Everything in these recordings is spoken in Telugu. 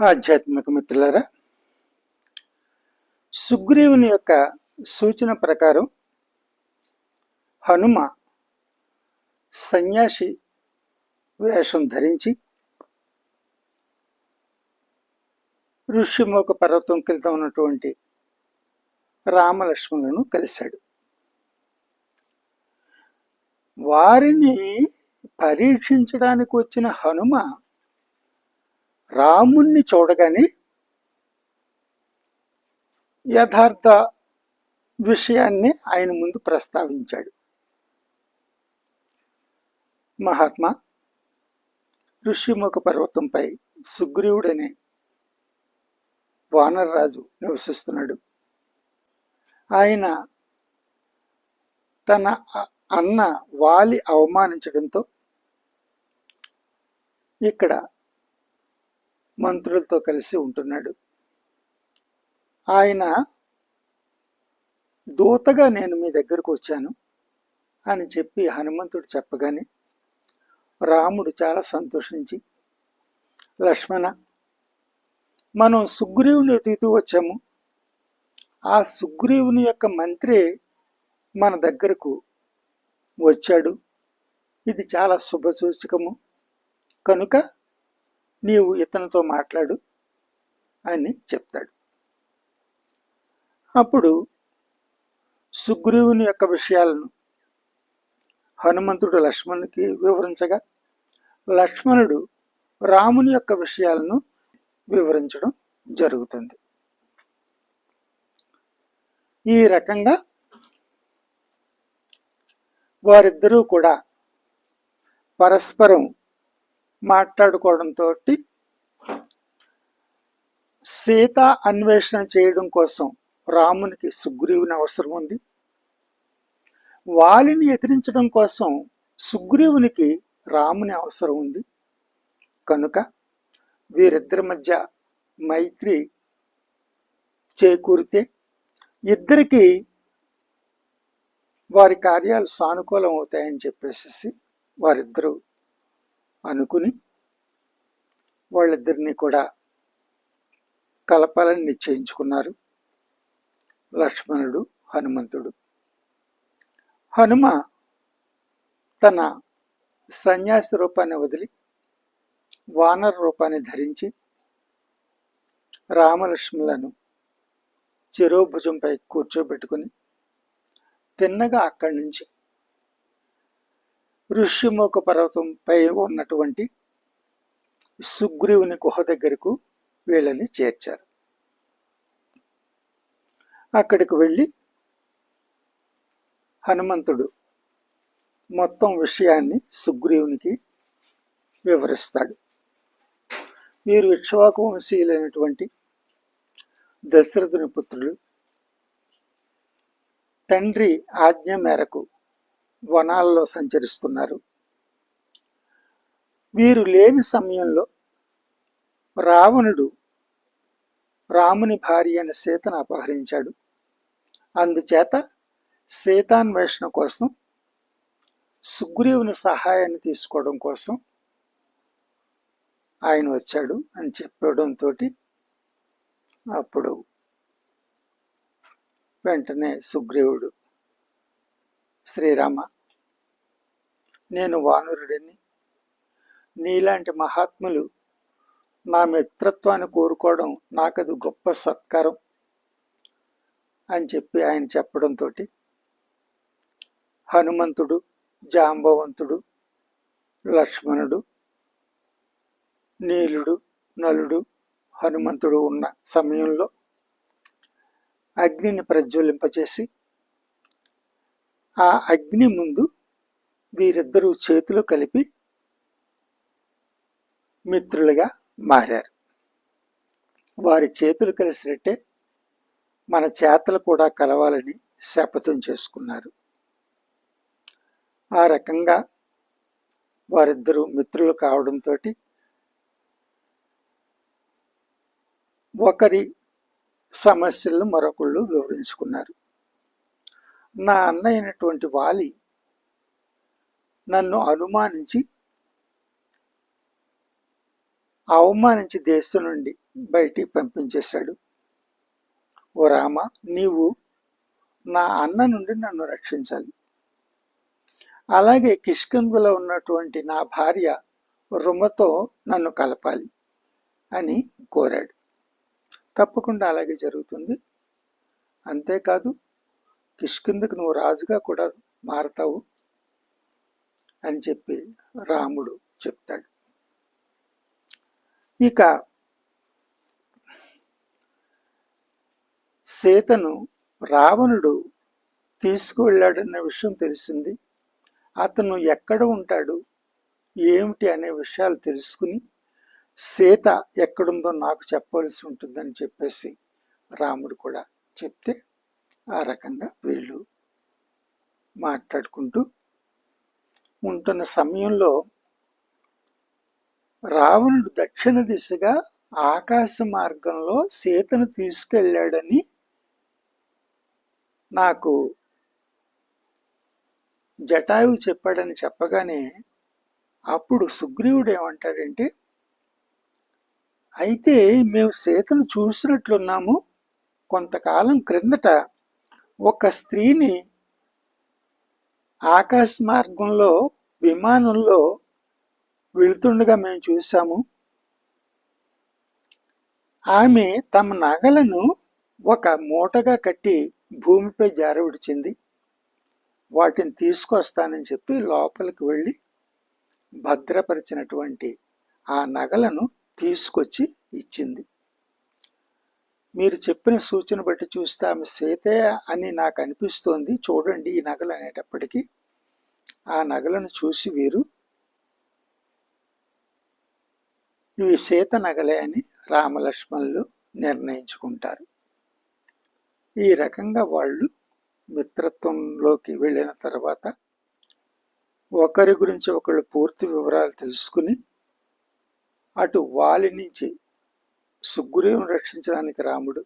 ఆధ్యాత్మిక మిత్రులారా సుగ్రీవుని యొక్క సూచన ప్రకారం హనుమ సన్యాసి వేషం ధరించి ఋషిముఖ పర్వతం క్రితం ఉన్నటువంటి రామలక్ష్మణులను కలిశాడు. వారిని పరీక్షించడానికి వచ్చిన హనుమ రాముణ్ణి చూడగానే యథార్థ విషయాన్ని ఆయన ముందు ప్రస్తావించాడు. మహాత్మా ఋషిముఖ పర్వతంపై సుగ్రీవుడనే వానరరాజు నివసిస్తున్నాడు. ఆయన తన అన్న వాలి అవమానించడంతో ఇక్కడ మంత్రులతో కలిసి ఉంటున్నాడు. ఆయన దూతగా నేను మీ దగ్గరకు వచ్చాను అని చెప్పి హనుమంతుడు చెప్పగానే రాముడు చాలా సంతోషించి లక్ష్మణ మనం సుగ్రీవుని ఎదుగుతూ వచ్చాము. ఆ సుగ్రీవుని యొక్క మంత్రి మన దగ్గరకు వచ్చాడు. ఇది చాలా శుభసూచకము కనుక నీవు ఇతనితో మాట్లాడు అని చెప్తాడు. అప్పుడు సుగ్రీవుని యొక్క విషయాలను హనుమంతుడు లక్ష్మణునికి వివరించగా లక్ష్మణుడు రాముని యొక్క విషయాలను వివరించడం జరుగుతుంది. ఈ రకంగా వారిద్దరూ కూడా పరస్పరం మాట్లాడుకోవడంతో సీత అన్వేషణ చేయడం కోసం రామునికి సుగ్రీవుని అవసరం ఉంది. వాలిని ఎదిరించడం కోసం సుగ్రీవునికి రాముని అవసరం ఉంది. కనుక వీరిద్దరి మధ్య మైత్రి చేకూరితే ఇద్దరికి వారి కార్యాలు సానుకూలం అవుతాయని చెప్పేసి వారిద్దరూ అనుకుని వాళ్ళిద్దరిని కూడా కలపాలని నిశ్చయించుకున్నారు. లక్ష్మణుడు హనుమంతుడు. హనుమ తన సన్యాసి రూపాన్ని వదిలి వానర రూపాన్ని ధరించి రామలక్ష్మణులను చెరోభుజంపై కూర్చోబెట్టుకుని తిన్నగా అక్కడి నుంచి ఋష్యముఖ పర్వతంపై ఉన్నటువంటి సుగ్రీవుని గుహ దగ్గరకు వీళ్ళని చేర్చారు. అక్కడికి వెళ్ళి హనుమంతుడు మొత్తం విషయాన్ని సుగ్రీవునికి వివరిస్తాడు. వీరు ఇక్ష్వాకు వంశీయులైనటువంటి దశరథుని పుత్రుడు తండ్రి ఆజ్ఞ మేరకు వనాల్లో సంచరిస్తున్నారు. వీరు లేని సమయంలో రావణుడు రాముని భార్య అయిన సీతను అపహరించాడు. అందుచేత సీతాన్వేషణ కోసం సుగ్రీవుని సహాయాన్ని తీసుకోవడం కోసం ఆయన వచ్చాడు అని చెప్పడంతో అప్పుడు వెంటనే సుగ్రీవుడు శ్రీరామ నేను వానరుడిని. నీలాంటి మహాత్ములు నా మిత్రత్వాన్ని కోరుకోవడం నాకది గొప్ప సత్కారం అని చెప్పి ఆయన చెప్పడంతో హనుమంతుడు జాంబవంతుడు లక్ష్మణుడు నీలుడు నలుడు హనుమంతుడు ఉన్న సమయంలో అగ్నిని ప్రజ్వలింపచేసి ఆ అగ్ని ముందు వీరిద్దరూ చేతులు కలిపి మిత్రులుగా మారారు. వారి చేతులు కలిసినట్టే మన చేతలు కూడా కలవాలని శపథం చేసుకున్నారు. ఆ రకంగా వారిద్దరూ మిత్రులు కావడంతో ఒకరి సమస్యలను మరొకళ్ళు వివరించుకున్నారు. నా అన్న అయినటువంటి వాలి నన్ను అనుమానించి అవమానించి దేశం నుండి బయటికి పంపించేశాడు. ఓ రామ నీవు నా అన్న నుండి నన్ను రక్షించాలి. అలాగే కిష్కిందులో ఉన్నటువంటి నా భార్య రుమతో నన్ను కలపాలి అని కోరాడు. తప్పకుండా అలాగే జరుగుతుంది. అంతేకాదు కిష్కిందకు నువ్వు రాజుగా కూడా మారతావు అని చెప్పి రాముడు చెప్తాడు. ఇక సీతను రావణుడు తీసుకువెళ్ళాడన్న విషయం తెలిసింది. అతను ఎక్కడ ఉంటాడు ఏమిటి అనే విషయాలు తెలుసుకుని సీత ఎక్కడుందో నాకు చెప్పవలసి ఉంటుందని చెప్పేసి రాముడు కూడా చెప్తే ఆ రకంగా వీళ్ళు మాట్లాడుకుంటూ ఉంటున్న సమయంలో రావణుడు దక్షిణ దిశగా ఆకాశ మార్గంలో సీతను తీసుకెళ్ళాడని నాకు జటాయువు చెప్పాడని చెప్పగానే అప్పుడు సుగ్రీవుడు ఏమంటాడంటే అయితే మేము సీతను చూసినట్లున్నాము. కొంతకాలం క్రిందట ఒక స్త్రీని ఆకాశ మార్గంలో విమానంలో వెళ్తుండగా మేము చూసాము ఆమె తమ నగలను ఒక మూటగా కట్టి భూమిపై జారవిడిచింది వాటిని తీసుకొస్తానని చెప్పి లోపలికి వెళ్ళి భద్రపరిచినటువంటి ఆ నగలను తీసుకొచ్చి ఇచ్చింది. మీరు చెప్పిన సూచన బట్టి చూస్తే ఆమె సీతే అని నాకు అనిపిస్తోంది. చూడండి ఈ నగలు అనేటప్పటికీ. ఆ నగలను చూసి వీరు ఇవి సీత నగలే అని రామలక్ష్మణులు నిర్ణయించుకుంటారు. ఈ రకంగా వాళ్ళు మిత్రత్వంలోకి వెళ్ళిన తర్వాత ఒకరి గురించి ఒకళ్ళు పూర్తి వివరాలు తెలుసుకుని అటు వాలి నుంచి సుగ్రీవుని రక్షించడానికి రాముడు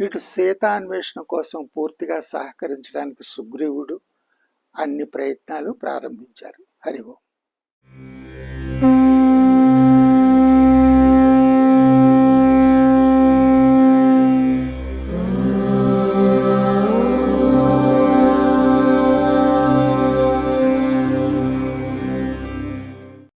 ఇటు సీతాన్వేషణ కోసం పూర్తిగా సహకరించడానికి సుగ్రీవుడు అన్ని ప్రయత్నాలు ప్రారంభించారు. హరి ఓం.